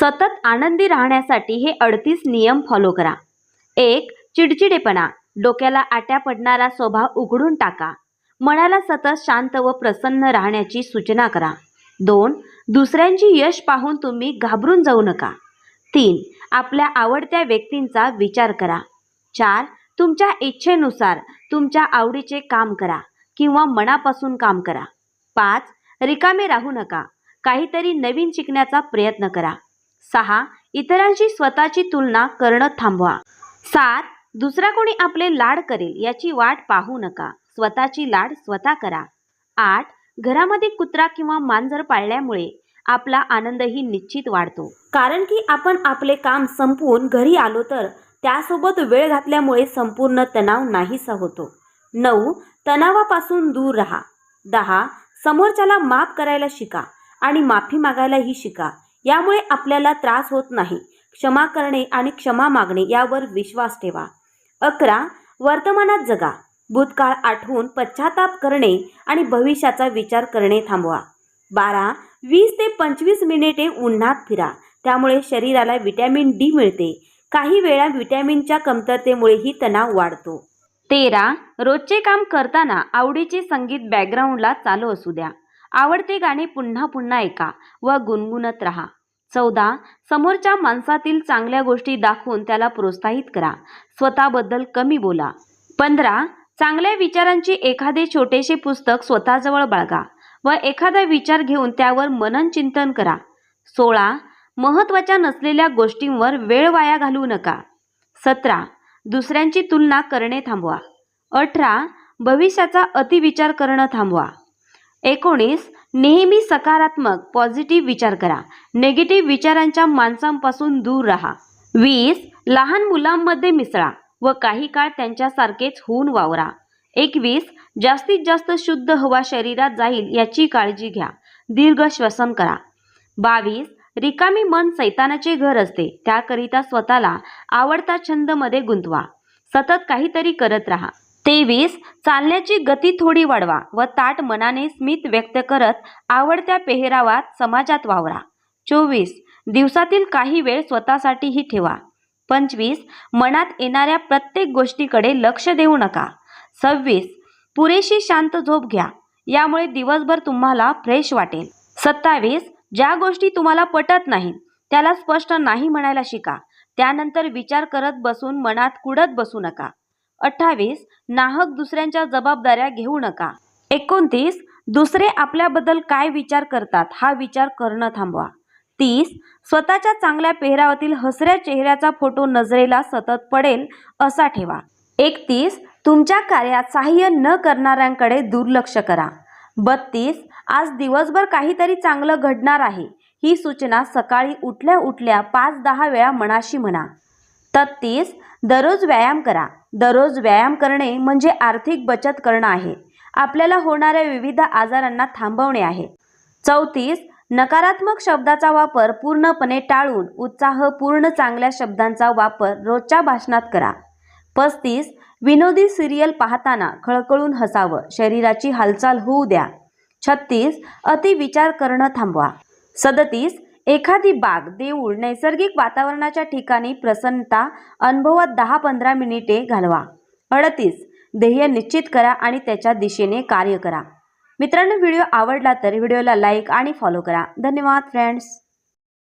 सतत आनंदी राहण्यासाठी हे अडतीस नियम फॉलो करा. एक चिडचिडेपणा. डोक्याला आट्या पडणारा स्वभाव उघडून टाका. मनाला सतत शांत व प्रसन्न राहण्याची सूचना करा. दोन दुसऱ्यांची यश पाहून तुम्ही घाबरून जाऊ नका. तीन आपल्या आवडत्या व्यक्तींचा विचार करा. चार तुमच्या इच्छेनुसार तुमच्या आवडीचे काम करा किंवा मनापासून काम करा. पाच रिकामे राहू नका. काहीतरी नवीन शिकण्याचा प्रयत्न करा. सहा इतरांशी स्वतःची तुलना करणं थांबवा. सात दुसरा कोणी आपले लाड करेल याची वाट पाहू नका. स्वतःची लाड स्वतः करा. आठ घरामध्ये कुत्रा किंवा मांजर पाळल्यामुळे आपला आनंदही निश्चित वाढतो. कारण की आपण आपले काम संपवून घरी आलो तर त्यासोबत वेळ घातल्यामुळे संपूर्ण तणाव नाहीसा होतो. नऊ तणावापासून दूर राहा. दहा समोरच्याला माफ करायला शिका आणि माफी मागायलाही शिका. यामुळे आपल्याला त्रास होत नाही. क्षमा करणे आणि क्षमा मागणे यावर विश्वास ठेवा. अकरा वर्तमानात जगा. भूतकाळ आठवून पश्चाताप करणे आणि भविष्याचा विचार करणे थांबवा. बारा वीस ते पंचवीस मिनिटे उन्हात फिरा. त्यामुळे शरीराला विटॅमिन डी मिळते. काही वेळा विटॅमिनच्या कमतरतेमुळेही तणाव वाढतो. तेरा रोजचे काम करताना आवडीचे संगीत बॅकग्राऊंडला चालू असू द्या. आवडते गाणे पुन्हा पुन्हा ऐका व गुणगुणत राहा. चौदा समोरच्या माणसातील चांगल्या गोष्टी दाखवून त्याला प्रोत्साहित करा. स्वतःबद्दल कमी बोला. पंधरा चांगल्या विचारांचे एखादे छोटेसे पुस्तक स्वतःजवळ बाळगा व एखादा विचार घेऊन त्यावर मनन चिंतन करा. सोळा महत्त्वाच्या नसलेल्या गोष्टींवर वेळ वाया घालवू नका. सतरा दुसऱ्यांची तुलना करणे थांबवा. अठरा भविष्याचा अतिविचार करणं थांबवा. एकोणीस नेहमी सकारात्मक पॉझिटिव्ह विचार करा. नेगेटिव्ह विचारांच्या माणसांपासून दूर राहा. वीस लहान मुलांमध्ये मिसळा व काही काळ त्यांच्यासारखेच होऊन वावरा. एकवीस जास्तीत जास्त शुद्ध हवा शरीरात जाईल याची काळजी घ्या. दीर्घ श्वसन करा. बावीस रिकामी मन सैतानाचे घर असते. त्याकरिता स्वतःला आवडता छंदमध्ये गुंतवा. सतत काहीतरी करत राहा. तेवीस चालण्याची गती थोडी वाढवा व ताट मनाने स्मित व्यक्त करत आवडत्या पेहरावात समाजात वावरा. चोवीस दिवसातील काही वेळ स्वतःसाठीही ठेवा. पंचवीस मनात येणाऱ्या प्रत्येक गोष्टीकडे लक्ष देऊ नका. सव्वीस पुरेशी शांत झोप घ्या. यामुळे दिवसभर तुम्हाला फ्रेश वाटेल. सत्तावीस ज्या गोष्टी तुम्हाला पटत नाहीत त्याला स्पष्ट नाही म्हणायला शिका. त्यानंतर विचार करत बसून मनात कुडत बसू नका. अठ्ठावीस नाहक दुसऱ्यांच्या जबाबदाऱ्या घेऊ नका. एकोणतीस दुसरे आपल्याबद्दल काय विचार करतात हा विचार करणं थांबवा. तीस स्वतःच्या चांगल्या पेहरावातील हसऱ्या चेहऱ्याचा फोटो नजरेला सतत पडेल असा ठेवा. एकतीस तुमच्या कार्यात सहाय्य न करणाऱ्यांकडे दुर्लक्ष करा. बत्तीस आज दिवसभर काहीतरी चांगलं घडणार आहे ही सूचना सकाळी उठल्या उठल्या पाच दहा वेळा मनाशी म्हणा. तत्तीस दररोज व्यायाम करा. दररोज व्यायाम करणे म्हणजे आर्थिक बचत करणं आहे. आपल्याला होणाऱ्या विविध आजारांना थांबवणे आहे. चौतीस नकारात्मक शब्दाचा वापर पूर्णपणे टाळून उत्साहपूर्ण चांगल्या शब्दांचा वापर रोजच्या भाषणात करा. पस्तीस विनोदी सिरियल पाहताना खळखळून हसावं शरीराची हालचाल होऊ द्या. छत्तीस अतिविचार करणं थांबवा. सदतीस एखादी बाग देऊळ नैसर्गिक वातावरणाच्या ठिकाणी प्रसन्नता अनुभवत दहा पंधरा मिनिटे घालवा. अडतीस ध्येय निश्चित करा आणि त्याच्या दिशेने कार्य करा. मित्रांनो व्हिडिओ आवडला तर व्हिडिओला लाईक आणि फॉलो करा. धन्यवाद फ्रेंड्स.